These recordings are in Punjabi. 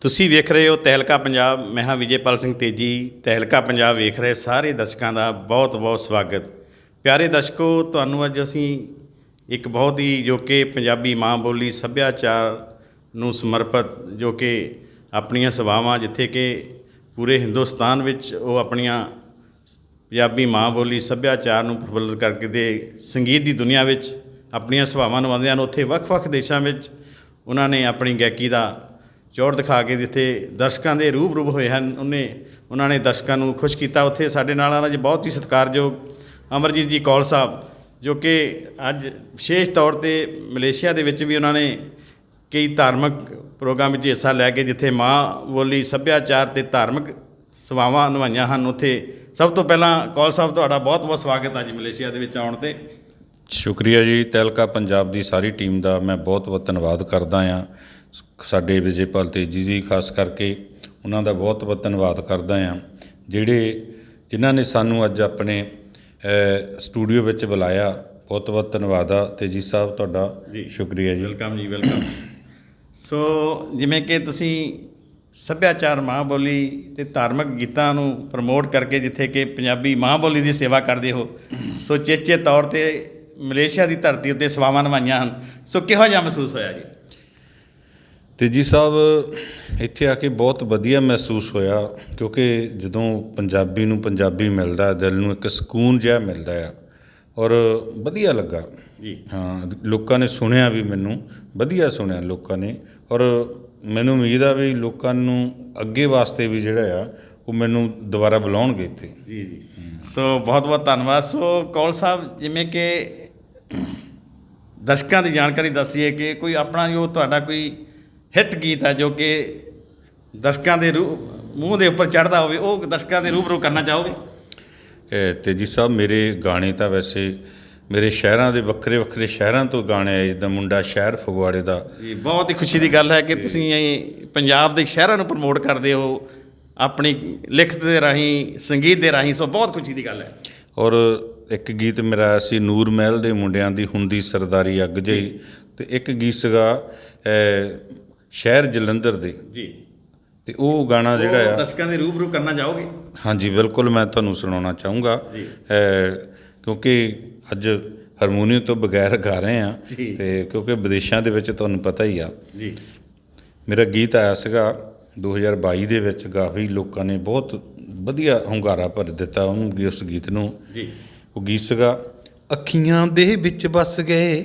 ਤੁਸੀਂ ਵੇਖ ਰਹੇ ਹੋ ਤਹਿਲਕਾ ਪੰਜਾਬ, ਮੈਂ ਹਾਂ ਵਿਜੇਪਾਲ ਸਿੰਘ ਤੇਜੀ। ਤਹਿਲਕਾ ਪੰਜਾਬ ਵੇਖ ਰਹੇ ਸਾਰੇ ਦਰਸ਼ਕਾਂ ਦਾ ਬਹੁਤ-ਬਹੁਤ ਸਵਾਗਤ। ਪਿਆਰੇ ਦਰਸ਼ਕੋ, ਤੁਹਾਨੂੰ ਅੱਜ ਅਸੀਂ ਇੱਕ ਬਹੁਤ ਹੀ ਜੋ ਕਿ ਪੰਜਾਬੀ ਮਾਂ ਬੋਲੀ ਸੱਭਿਆਚਾਰ ਨੂੰ ਸਮਰਪਿਤ ਜੋ ਕਿ ਆਪਣੀਆਂ ਸਭਾਵਾਂ, ਜਿੱਥੇ ਕਿ ਪੂਰੇ ਹਿੰਦੁਸਤਾਨ ਵਿੱਚ ਉਹ ਆਪਣੀਆਂ ਪੰਜਾਬੀ ਮਾਂ ਬੋਲੀ ਸੱਭਿਆਚਾਰ ਨੂੰ ਪ੍ਰਫੁੱਲਤ ਕਰਕੇ ਦੇ ਸੰਗੀਤ ਦੀ ਦੁਨੀਆ ਵਿੱਚ ਆਪਣੀਆਂ ਸਭਾਵਾਂ ਨਿਭਾਉਂਦੇ ਹਨ। ਉੱਥੇ ਵੱਖ-ਵੱਖ ਦੇਸ਼ਾਂ ਵਿੱਚ ਉਹਨਾਂ ਨੇ ਆਪਣੀ ਗਾਇਕੀ ਦਾ ਚੌੜ ਦਿਖਾ ਕੇ ਜਿੱਥੇ ਦਰਸ਼ਕਾਂ ਦੇ ਰੂਪ ਰੂਪ ਹੋਏ ਹਨ, ਉਹਨੇ ਉਹਨਾਂ ਨੇ ਦਰਸ਼ਕਾਂ ਨੂੰ ਖੁਸ਼ ਕੀਤਾ। ਉੱਥੇ ਸਾਡੇ ਨਾਲ ਉਹਨਾਂ ਅੱਜ ਬਹੁਤ ਹੀ ਸਤਿਕਾਰਯੋਗ ਅਮਰਜੀਤ ਜੀ ਕੌਲ ਸਾਹਿਬ, ਜੋ ਕਿ ਅੱਜ ਵਿਸ਼ੇਸ਼ ਤੌਰ ਤੇ ਮਲੇਸ਼ੀਆ ਦੇ ਵਿੱਚ ਵੀ ਉਹਨਾਂ ਨੇ ਕਈ ਧਾਰਮਿਕ ਪ੍ਰੋਗਰਾਮ ਵਿੱਚ ਹਿੱਸਾ ਲੈ ਕੇ, ਜਿੱਥੇ ਮਾਂ ਬੋਲੀ ਸੱਭਿਆਚਾਰ ਤੇ ਧਾਰਮਿਕ ਸੇਵਾਵਾਂ ਨਿਭਾਈਆਂ ਹਨ। ਉੱਥੇ ਸਭ ਤੋਂ ਪਹਿਲਾਂ ਕੌਲ ਸਾਹਿਬ, ਤੁਹਾਡਾ ਬਹੁਤ ਬਹੁਤ ਸਵਾਗਤ ਹੈ ਜੀ ਮਲੇਸ਼ੀਆ ਦੇ ਵਿੱਚ ਆਉਣ ਤੇ। ਸ਼ੁਕਰੀਆ ਜੀ। ਤਹਿਲਕਾ ਪੰਜਾਬ ਦੀ ਸਾਰੀ ਟੀਮ ਦਾ ਮੈਂ ਬਹੁਤ ਬਹੁਤ ਧੰਨਵਾਦ ਕਰਦਾ ਹਾਂ। ਸਾਡੇ ਵਿਜੇਪਾਲ ਤੇਜੀ ਜੀ ਖਾਸ ਕਰਕੇ ਉਹਨਾਂ ਦਾ ਬਹੁਤ ਬਹੁਤ ਧੰਨਵਾਦ ਕਰਦਾ ਹਾਂ ਜਿਹੜੇ ਜਿਨ੍ਹਾਂ ਨੇ ਸਾਨੂੰ ਅੱਜ ਆਪਣੇ ਸਟੂਡੀਓ ਵਿੱਚ ਬੁਲਾਇਆ ਬਹੁਤ ਬਹੁਤ ਧੰਨਵਾਦ ਆ ਤੇਜੀ ਸਾਹਿਬ ਤੁਹਾਡਾ। ਸ਼ੁਕਰੀਆ ਜੀ। ਵੈਲਕਮ ਜੀ ਵੈਲਕਮ ਸੋ ਜਿਵੇਂ ਕਿ ਤੁਸੀਂ ਸੱਭਿਆਚਾਰ ਮਾਂ ਬੋਲੀ ਤੇ ਧਾਰਮਿਕ ਗੀਤਾਂ ਨੂੰ ਪ੍ਰਮੋਟ ਕਰਕੇ ਜਿੱਥੇ ਕਿ ਪੰਜਾਬੀ ਮਾਂ ਬੋਲੀ ਦੀ ਸੇਵਾ ਕਰਦੇ ਹੋ ਸੋ ਚੇਚੇ ਤੌਰ ਤੇ ਮਲੇਸ਼ੀਆ ਦੀ ਧਰਤੀ ਉੱਤੇ ਸੇਵਾਵਾਂ ਨਿਭਾਈਆਂ ਹਨ ਸੋ ਕਿਹੋ ਜਿਹਾ ਮਹਿਸੂਸ ਹੋਇਆ ਜੀ? ਤੇਜੀ ਸਾਹਿਬ ਇੱਥੇ ਆ ਕੇ ਬਹੁਤ ਵਧੀਆ ਮਹਿਸੂਸ ਹੋਇਆ ਕਿਉਂਕਿ ਜਦੋਂ ਪੰਜਾਬੀ ਨੂੰ ਪੰਜਾਬੀ ਮਿਲਦਾ ਦਿਲ ਨੂੰ ਇੱਕ ਸਕੂਨ ਜਿਹਾ ਮਿਲਦਾ ਆ ਔਰ ਵਧੀਆ ਲੱਗਾ। ਜੀ। ਹਾਂ ਲੋਕਾਂ ਨੇ ਸੁਣਿਆ ਵੀ ਮੈਨੂੰ ਵਧੀਆ ਸੁਣਿਆ ਲੋਕਾਂ ਨੇ ਔਰ ਮੈਨੂੰ ਉਮੀਦ ਆ ਵੀ ਲੋਕਾਂ ਨੂੰ ਅੱਗੇ ਵਾਸਤੇ ਵੀ ਜਿਹੜਾ ਆ ਉਹ ਮੈਨੂੰ ਦੁਬਾਰਾ ਬੁਲਾਉਣਗੇ ਇੱਥੇ। ਜੀ ਜੀ। ਸੋ ਬਹੁਤ ਬਹੁਤ ਧੰਨਵਾਦ। ਸੋ ਕੌਲ ਸਾਹਿਬ ਜਿਵੇਂ ਕਿ ਦਰਸ਼ਕਾਂ ਦੀ ਜਾਣਕਾਰੀ ਦੱਸੀਏ ਕਿ ਕੋਈ ਆਪਣਾ ਜੋ ਤੁਹਾਡਾ ਕੋਈ ਹਿੱਟ ਗੀਤ ਹੈ ਜੋ ਕਿ ਦਰਸ਼ਕਾਂ ਦੇ ਮੂੰਹ ਦੇ ਉੱਪਰ ਚੜਦਾ ਹੋਵੇ ਉਹ ਦਰਸ਼ਕਾਂ ਦੇ ਰੂਬਰੂ ਕਰਨਾ ਚਾਹੋਗੇ? ਤੇਜੀ ਸਾਹਿਬ ਮੇਰੇ ਗਾਣੇ ਤਾਂ ਵੈਸੇ ਮੇਰੇ ਸ਼ਹਿਰਾਂ ਦੇ ਵੱਖਰੇ ਵੱਖਰੇ ਸ਼ਹਿਰਾਂ ਤੋਂ ਗਾਣੇ ਆਏ ਜਿੱਦਾਂ ਮੁੰਡਾ ਸ਼ਹਿਰ ਫਗਵਾੜੇ ਦਾ। ਜੀ ਬਹੁਤ ਹੀ ਖੁਸ਼ੀ ਦੀ ਗੱਲ ਹੈ ਕਿ ਤੁਸੀਂ ਇਹ ਪੰਜਾਬ ਦੇ ਸ਼ਹਿਰਾਂ ਨੂੰ ਪ੍ਰਮੋਟ ਕਰਦੇ ਹੋ ਆਪਣੀ ਲਿਖਤ ਦੇ ਰਾਹੀਂ ਸੰਗੀਤ ਦੇ ਰਾਹੀਂ ਸੋ ਬਹੁਤ ਖੁਸ਼ੀ ਦੀ ਗੱਲ ਹੈ। ਔਰ ਇੱਕ ਗੀਤ ਮੇਰਾ ਆਇਆ ਸੀ ਨੂਰ ਮਹਿਲ ਦੇ ਮੁੰਡਿਆਂ ਦੀ ਹੁੰਦੀ ਸਰਦਾਰੀ ਅੱਗ ਜਈ। ਤੇ ਇੱਕ ਗੀਤ ਸੀਗਾ ਸ਼ਹਿਰ ਜਲੰਧਰ ਦੇ। ਜੀ। ਤੇ ਉਹ ਗਾਣਾ ਜਿਹੜਾ ਆ ਦਰਸ਼ਕਾਂ ਦੇ ਰੂਬਰੂ ਕਰਨਾ ਚਾਹੋਗੇ? ਹਾਂਜੀ ਬਿਲਕੁਲ ਮੈਂ ਤੁਹਾਨੂੰ ਸੁਣਾਉਣਾ ਚਾਹੂੰਗਾ। ਕਿਉਂਕਿ ਅੱਜ ਹਾਰਮੋਨੀਅਮ ਤੋਂ ਬਗੈਰ ਗਾ ਰਹੇ ਆ। ਤੇ ਕਿਉਂਕਿ ਵਿਦੇਸ਼ਾਂ ਦੇ ਵਿੱਚ ਤੁਹਾਨੂੰ ਪਤਾ ਹੀ ਆ। ਜੀ। ਮੇਰਾ ਗੀਤ ਆਇਆ ਸੀਗਾ 2022 ਦੇ ਵਿੱਚ। ਕਾਫੀ ਲੋਕਾਂ ਨੇ ਬਹੁਤ ਵਧੀਆ ਹੁੰਗਾਰਾ ਭਰ ਦਿੱਤਾ ਉਹਨੂੰ ਉਸ ਗੀਤ ਨੂੰ। ਜੀ। ਉਹ ਗੀਤ ਸੀਗਾ ਅੱਖੀਆਂ ਦੇ ਵਿੱਚ ਵਸ ਗਏ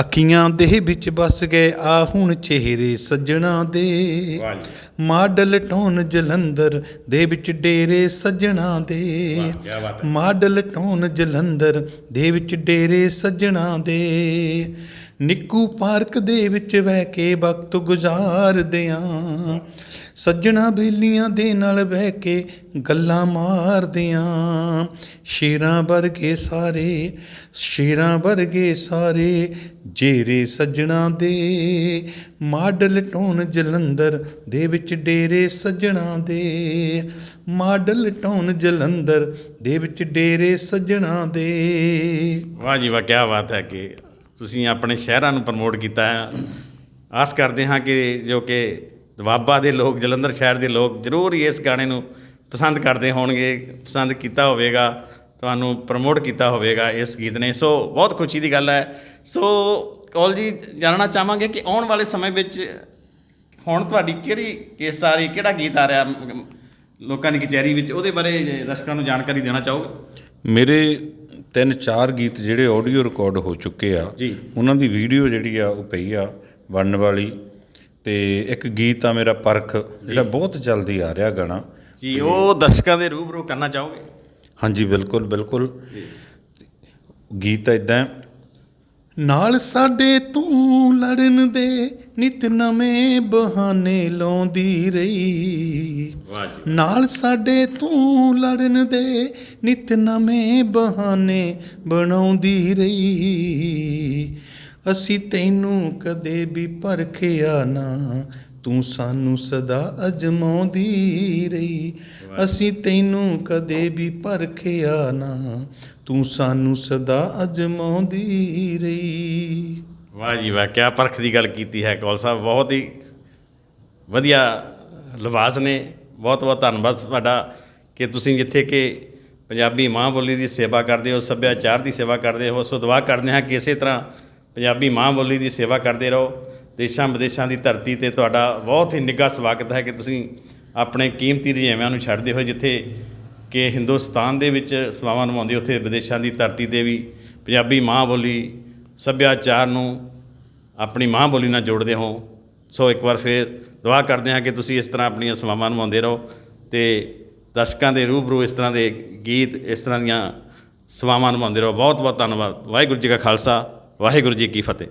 ਅੱਖੀਆਂ ਦੇ ਵਿੱਚ ਵਸ ਗਏ ਆ ਹੁਣ ਚਿਹਰੇ ਸੱਜਣਾ ਦੇ। ਮਾਡਲ ਟਾਊਨ ਜਲੰਧਰ ਦੇ ਵਿੱਚ ਡੇਰੇ ਸੱਜਣਾ ਦੇ। ਮਾਡਲ ਟਾਊਨ ਜਲੰਧਰ ਦੇ ਵਿੱਚ ਡੇਰੇ ਸੱਜਣਾ ਦੇ। ਨਿੱਕੂ ਪਾਰਕ ਦੇ ਵਿੱਚ ਬਹਿ ਕੇ ਵਕਤ ਗੁਜ਼ਾਰਦੇ ਆਂ ਸੱਜਣਾ ਬੇਲੀਆਂ ਦੇ ਨਾਲ ਬਹਿ ਕੇ ਗੱਲਾਂ ਮਾਰਦੇ ਆਂ ਸ਼ੇਰਾਂ ਵਰਗੇ ਸਾਰੇ, ਸ਼ੇਰਾਂ ਵਰਗੇ ਸਾਰੇ ਜੇਰੇ ਸੱਜਣਾ ਦੇ। ਮਾਡਲ ਟਾਊਨ ਜਲੰਧਰ ਦੇ ਵਿੱਚ ਡੇਰੇ ਸੱਜਣਾ ਦੇ। ਮਾਡਲ ਟਾਊਨ ਜਲੰਧਰ ਦੇ ਵਿੱਚ ਡੇਰੇ ਸੱਜਣਾ ਦੇ। ਵਾਹ ਜੀ ਵਾਹ ਕੀ ਬਾਤ ਹੈ ਕਿ ਤੁਸੀਂ ਆਪਣੇ ਸ਼ਹਿਰਾਂ ਨੂੰ ਪ੍ਰਮੋਟ ਕੀਤਾ ਹੈ। ਆਸ ਕਰਦੇ ਹਾਂ ਕਿ ਜੋ ਕਿ ਦਵਾਬਾ ਦੇ ਲੋਕ ਜਲੰਧਰ ਸ਼ਹਿਰ ਦੇ ਲੋਕ ਜ਼ਰੂਰ ਹੀ ਇਸ ਗਾਣੇ ਨੂੰ ਪਸੰਦ ਕਰਦੇ ਹੋਣਗੇ ਪਸੰਦ ਕੀਤਾ ਹੋਵੇਗਾ ਤੁਹਾਨੂੰ ਪ੍ਰਮੋਟ ਕੀਤਾ ਹੋਵੇਗਾ ਇਸ ਗੀਤ ਨੇ। ਸੋ ਬਹੁਤ ਖੁਸ਼ੀ ਦੀ ਗੱਲ ਹੈ। ਸੋ ਕੌਲ ਜੀ ਜਾਣਨਾ ਚਾਹਾਂਗੇ ਕਿ ਆਉਣ ਵਾਲੇ ਸਮੇਂ ਵਿੱਚ ਹੁਣ ਤੁਹਾਡੀ ਕਿਹੜੀ ਕੇਸਟ ਆ ਰਹੀ ਕਿਹੜਾ ਗੀਤ ਆ ਰਿਹਾ ਲੋਕਾਂ ਦੀ ਕਚਹਿਰੀ ਵਿੱਚ ਉਹਦੇ ਬਾਰੇ ਦਰਸ਼ਕਾਂ ਨੂੰ ਜਾਣਕਾਰੀ ਦੇਣਾ ਚਾਹੋਗੇ? ਮੇਰੇ ਤਿੰਨ ਚਾਰ ਗੀਤ ਜਿਹੜੇ ਆਡੀਓ ਰਿਕਾਰਡ ਹੋ ਚੁੱਕੇ ਆ। ਉਹਨਾਂ ਦੀ ਵੀਡੀਓ ਜਿਹੜੀ ਆ ਉਹ ਪਈ ਆ ਬਣਨ ਵਾਲੀ ਤੇ ਇੱਕ ਗੀਤ ਆ ਮੇਰਾ ਪਰਖ ਜਿਹੜਾ ਬਹੁਤ ਜਲਦੀ ਆ ਰਿਹਾ ਗਾਣਾ। ਜੀ ਉਹ ਦਰਸ਼ਕਾਂ ਦੇ ਰੂਬਰੂ ਕਰਨਾ ਚਾਹੋਗੇ? ਹਾਂਜੀ ਬਿਲਕੁਲ ਬਿਲਕੁਲ। ਗੀਤ ਇਦਾਂ ਨਾਲ ਸਾਡੇ ਤੂੰ ਲੜਨ ਦੇ ਨਿਤ ਨਵੇਂ ਬਹਾਨੇ ਲਾਉਂਦੀ ਰਹੀ। ਵਾਹ ਜੀ। ਨਾਲ ਸਾਡੇ ਤੂੰ ਲੜਨ ਦੇ ਨਿਤ ਨਵੇਂ ਬਹਾਨੇ ਬਣਾਉਂਦੀ ਰਹੀ। ਅਸੀਂ ਤੈਨੂੰ ਕਦੇ ਵੀ ਪਰਖਿਆ ਨਾ। ਤੂੰ ਸਾਨੂੰ ਸਦਾ ਅਜਮਾਉਂਦੀ ਰਹੀ। ਅਸੀਂ ਤੈਨੂੰ ਕਦੇ ਵੀ ਪਰਖਿਆ ਨਾ। ਤੂੰ ਸਾਨੂੰ ਸਦਾ ਅਜਮਾਉਂਦੀ ਰਹੀ। ਵਾਹ ਜੀ ਵਾਹ ਕਿਆ ਪਰਖ ਦੀ ਗੱਲ ਕੀਤੀ ਹੈ ਕੌਲ ਸਾਹਿਬ। ਬਹੁਤ ਹੀ ਵਧੀਆ ਲਿਬਾਸ ਨੇ। ਬਹੁਤ ਬਹੁਤ ਧੰਨਵਾਦ ਤੁਹਾਡਾ ਕਿ ਤੁਸੀਂ ਜਿੱਥੇ ਕਿ ਪੰਜਾਬੀ ਮਾਂ ਬੋਲੀ ਦੀ ਸੇਵਾ ਕਰਦੇ ਹੋ ਸੱਭਿਆਚਾਰ ਦੀ ਸੇਵਾ ਕਰਦੇ ਹੋ। ਸੋ ਦੁਆ ਕਰਦੇ ਹਾਂ ਕਿ ਇਸੇ ਤਰ੍ਹਾਂ ਪੰਜਾਬੀ ਮਾਂ ਬੋਲੀ ਦੀ ਸੇਵਾ ਕਰਦੇ ਰਹੋ। ਦੇਸ਼ਾਂ ਵਿਦੇਸ਼ਾਂ ਦੀ ਧਰਤੀ ਤੇ ਤੁਹਾਡਾ ਬਹੁਤ ਹੀ ਨਿੱਘਾ ਸਵਾਗਤ ਹੈ ਕਿ ਤੁਸੀਂ ਆਪਣੇ ਕੀਮਤੀ ਰੁਝੇਵਿਆਂ ਨੂੰ ਛੱਡਦੇ ਹੋਏ ਜਿੱਥੇ ਕਿ ਹਿੰਦੁਸਤਾਨ ਦੇ ਵਿੱਚ ਸੇਵਾਵਾਂ ਨਿਭਾਉਂਦੇ, ਉੱਥੇ ਵਿਦੇਸ਼ਾਂ ਦੀ ਧਰਤੀ ਤੇ ਵੀ ਪੰਜਾਬੀ ਮਾਂ ਬੋਲੀ ਸੱਭਿਆਚਾਰ ਨੂੰ ਆਪਣੀ ਮਾਂ ਬੋਲੀ ਨਾਲ ਜੋੜਦੇ ਹੋ। ਸੋ ਇੱਕ ਵਾਰ ਫਿਰ ਦੁਆ ਕਰਦੇ ਹਾਂ ਕਿ ਤੁਸੀਂ ਇਸ ਤਰ੍ਹਾਂ ਆਪਣੀਆਂ ਸੇਵਾਵਾਂ ਨਿਭਾਉਂਦੇ ਰਹੋ ਤੇ ਦਰਸ਼ਕਾਂ ਦੇ ਰੂਬਰੂ ਇਸ ਤਰ੍ਹਾਂ ਦੇ ਗੀਤ, ਇਸ ਤਰ੍ਹਾਂ ਦੀਆਂ ਸੇਵਾਵਾਂ ਨਿਭਾਉਂਦੇ ਰਹੋ। ਬਹੁਤ ਬਹੁਤ ਧੰਨਵਾਦ। ਵਾਹਿਗੁਰੂ ਜੀ ਕਾ ਖਾਲਸਾ। ਵਾਹਿਗੁਰੂ ਜੀ ਕੀ ਫਤਿਹ।